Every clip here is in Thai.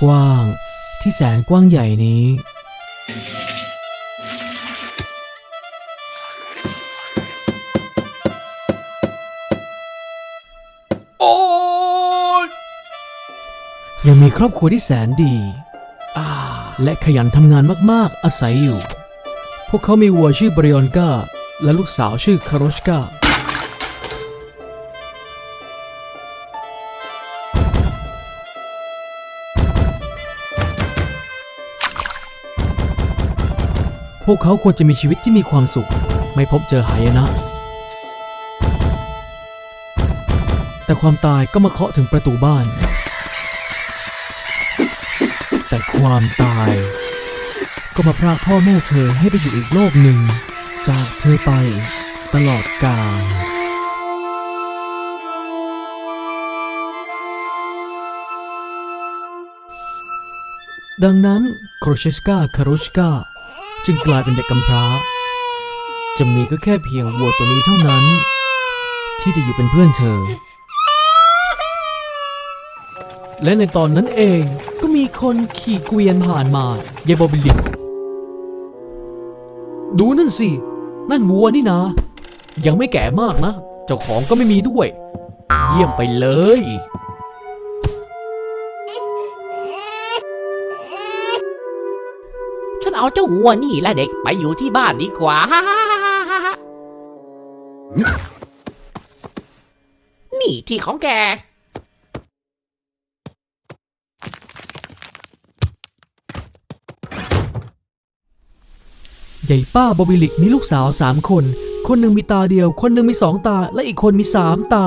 ในโลกกว้าง ที่แสนกว้างใหญ่นี้ โอ้ยยังมีครอบครัวที่แสนดีอ่าและขยันทำงานมาก ๆ อาศัยอยู่ พวกเขามีวัวชื่อบริออนกาและลูกสาวชื่อคาโรชกา วกเขาควรจะมีชีวิตที่มีความสุข ไม่พบเจอหายนะ แต่ความตายก็มาเคาะถึงประตูบ้าน แต่ความตาย ก็มาพรากพ่อแม่เธอให้ไปอยู่อีกโลกหนึ่ง จากเธอไปตลอดกาลดังนั้นโครเชสกาคารุชกา จึงกลายเป็นเด็กกำพร้า จะมีก็แค่เพียงวัวตัวนี้เท่านั้น ที่จะอยู่เป็นเพื่อนเธอ และในตอนนั้นเองก็มีคนขี่เกวียนผ่านมาเยายบอบิลิกดูนั่นสิ นั่นวัวนี่นะ ยังไม่แก่มากนะ เจ้าของก็ไม่มีด้วย เยี่ยมไปเลย เอาเจ้าวัวนี่และเด็กไปอยู่ที่บ้านดีกว่านี่ที่ของแก ใหญ่ป้าบอบิลิกมีลูกสาวสามคน คนหนึ่งมีตาเดียว คนหนึ่งมีสองตา และอีกคนมีสามตา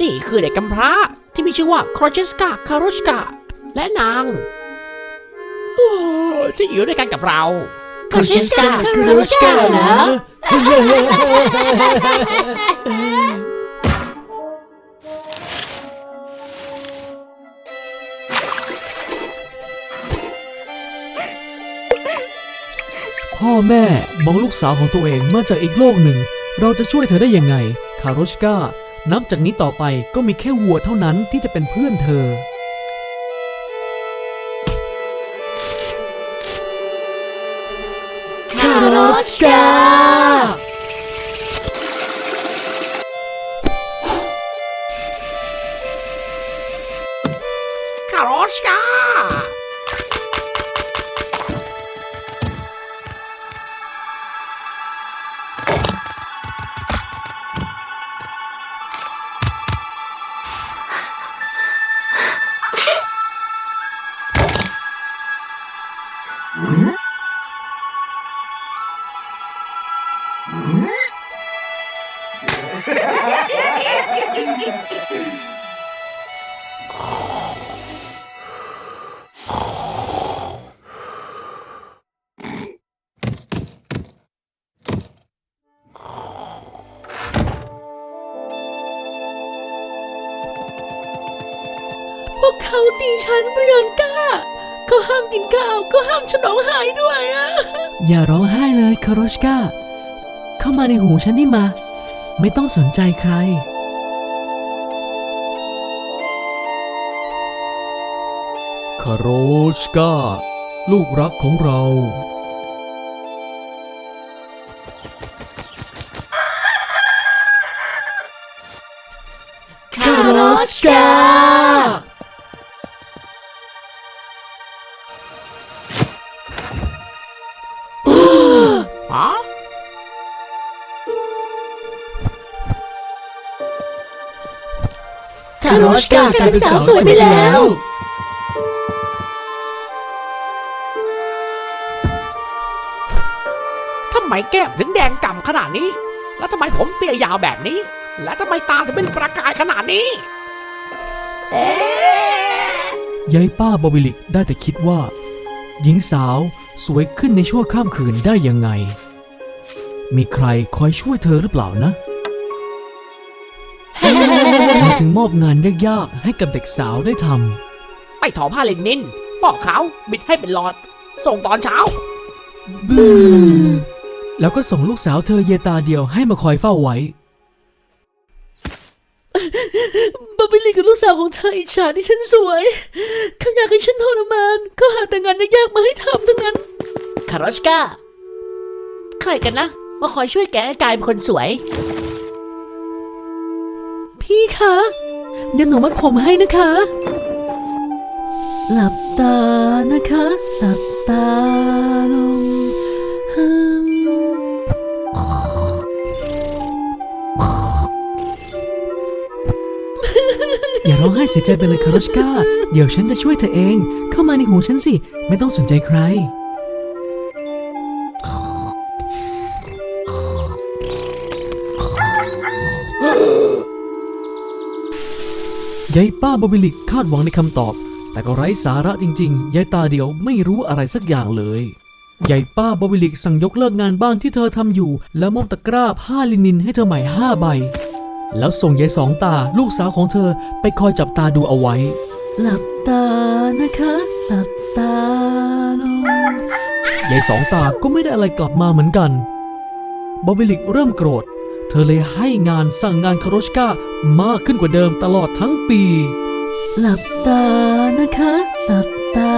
นี่คือเด็กกำพร้าที่มีชื่อว่าครอเชสกาคารุชกาและนาง โอ้ ที่อยู่ด้วยกันกับเรา Krushka Krushka เหรอพ่อแม่มองลูกสาวของตัวเองมาจากอีกโลกหนึ่ง เราจะช่วยเธอได้ยังไง คาโรชกานับจากนี้ต่อไปก็มีแค่วัวเท่านั้นที่จะเป็นเพื่อนเธอ Karoshka คารอชก พวกเขาตีฉันเปรียนก้าเขาห้ามกินข้าวก็ห้ามฉันร้องไห้ด้วยอะอย่าร้องไห้เลยคาโรชกาเข้ามาในหูฉันนี่มา ไม่ต้องสนใจใคร คาโรชกาลูกรักของเรา Karoshka ฮ คารอชกากลายเป็นสาวสวยไปแล้ว ทำไมแก้มถึงแดงก่ำขนาดนี้ แล้วทำไมผมเปียยาวแบบนี้ และทำไมตาถึงเป็นประกายขนาดนี้ เอ๊ะยายป้าบอบิลิกได้แต่คิดว่า หญิงสาวสวยขึ้นในชั่วข้ามคืนได้ยังไง มีใครคอยช่วยเธอหรือเปล่านะเธอ จึงมอบงานยากๆ ให้กับเด็กสาวได้ทไปถอผ้าเลนินฟอกขาว บิดให้เป็นหลอด ส่งตอนเช้าำแล้วก็ส่งลูกสาวเธอเยตาเดียวให้มาคอยเฝ้าไว้บาบิลีกับลูกสาวของเธออิจฉาที่ฉันสวยเขาอยากให้ฉันทรมานเขาหาแต่งานยากๆมาให้ทำทั้งนั้น คารอชกาใครกันนะ มาคอยช่วยแกให้กลายเป็นคนสวย พี่คะเดี๋ยวหนูมัดผมให้นะคะ หลับตานะคะ หลับตาลงอย่าร้องไห้เสียใจไปเลยคารุชกาเดี๋ยวฉันจะช่วยเธอเอง เข้ามาในหูฉันสิ ไม่ต้องสนใจใคร ยายป้าบอบิลิกคาดหวังในคำตอบ แต่ก็ไร้สาระจริงๆ ยายตาเดียวไม่รู้อะไรสักอย่างเลยยายป้าบอบิลิกสั่งยกเลิกงานบ้านที่เธอทำอยู่ แล้วมอบตะกร้าผ้าลินินให้เธอใหม่ห้าใบ แล้วส่งยายสองตาลูกสาวของเธอไปคอยจับตาดูเอาไว้ หลับตานะคะหลับตาลงยายสองตาก็ไม่ได้อะไรกลับมาเหมือนกันบอบิลิกเริ่มโกรธ เธอเลยให้งานสั่งงานคาโรชกามากขึ้นกว่าเดิมตลอดทั้งปี หลับตานะคะ หลับตา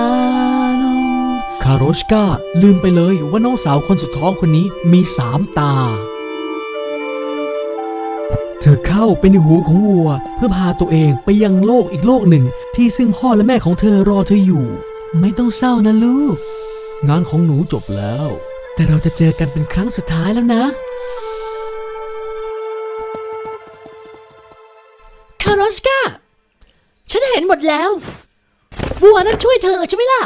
ลง คาโรชกาลืมไปเลยว่าน้องสาวคนสุดท้องคนนี้มีสามตา เธอเข้าไปในหูของวัว เพื่อพาตัวเองไปยังโลกอีกโลกหนึ่ง ที่ซึ่งพ่อและแม่ของเธอรอเธออยู่ ไม่ต้องเศร้านะลูก งานของหนูจบแล้ว แต่เราจะเจอกันเป็นครั้งสุดท้ายแล้วนะ แล้ว บัวนั้นช่วยเธอใช่ไหมล่ะ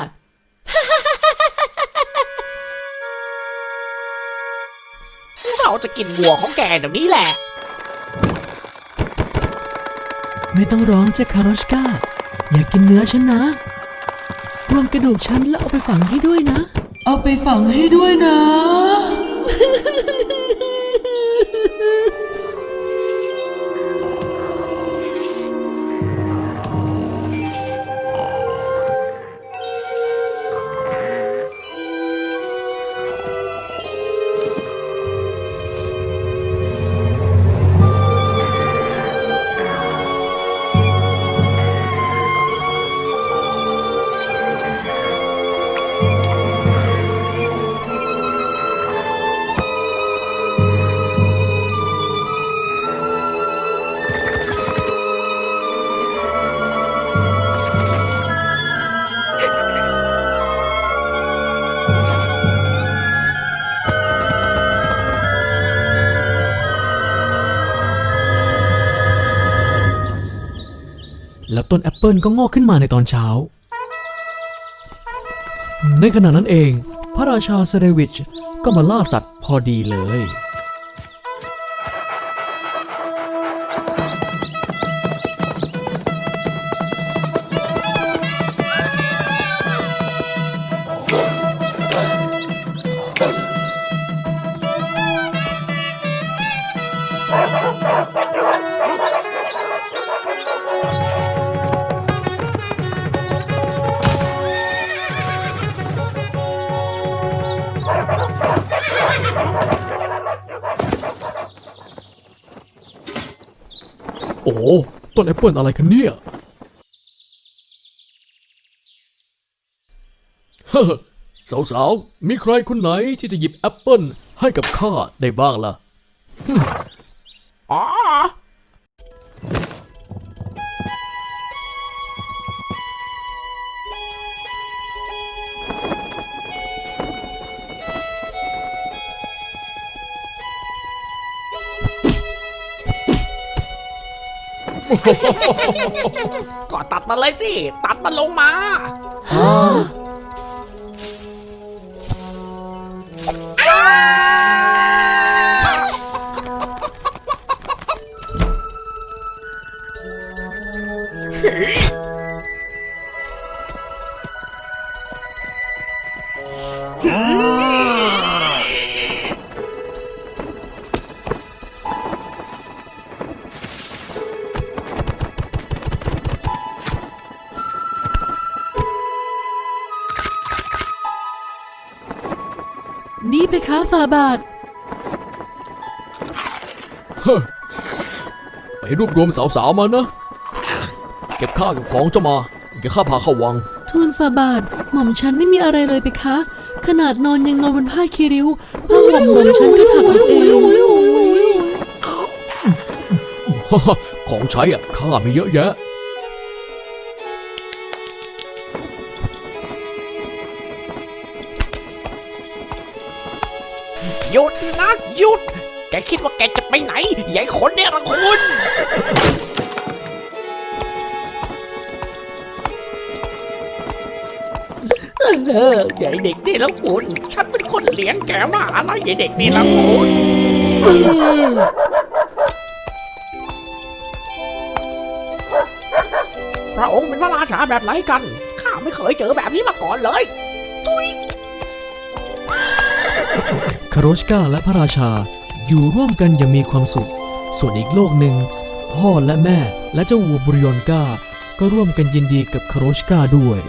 เราจะกินวัวของแกเดี๋ยวนี้แหละ ไม่ต้องร้องเจ้าคาโรชกาอย่ากกินเนื้อฉันนะ รวมกระดูกฉันแล้วเอาไปฝังให้ด้วยนะ เอาไปฝังให้ด้วยนะ แล้วต้นแอปเปิลก็งอกขึ้นมาในตอนเช้า ในขณะนั้นเอง พระราชาเซเรวิชก็มาล่าสัตว์พอดีเลย ต้นแอปเปิลอะไรกันเนี่ยเฮ้อสาวๆ มีใครคนไหนที่จะหยิบแอปเปิลให้กับข้าได้บ้างล่ะอ๋อ ก็ตัดมันเลยสิ ตัดมันลงมา นี่ไปค้าฝาบาทไปรวบรวมสาวๆมานะ เก็บข้าวเก็บของเจ้ามา เดี๋ยวข้าพาเข้าวัง ทูลฝ่าบาท หม่อมฉันไม่มีอะไรเลยไปคะ ขนาดนอนยังนอนบนผ้าคีริ้วผ้าห่มหม่อมฉันก็ถักเอาเองของใช้อะข้ามีเยอะแยะ ยุดนะหยุด แกคิดว่าแกจะไปไหนใหญ่คนเนี่ยละคุณ เออใหญ่เด็กนี่ละคุณ ฉันเป็นคนเลี้ยงแกมาอะไรใหญ่เด็กนี่ละคุณพระองค์เป็นพระราชาแบบไหนกัน ข้าไม่เคยเจอแบบนี้มาก่อนเลย คาโรชกาและพระราชาอยู่ร่วมกันอย่างมีความสุข ส่วนอีกโลกหนึ่ง พ่อและแม่และเจ้าวัวบริยอนกาก็ร่วมกันยินดีกับคาโรชกาด้วย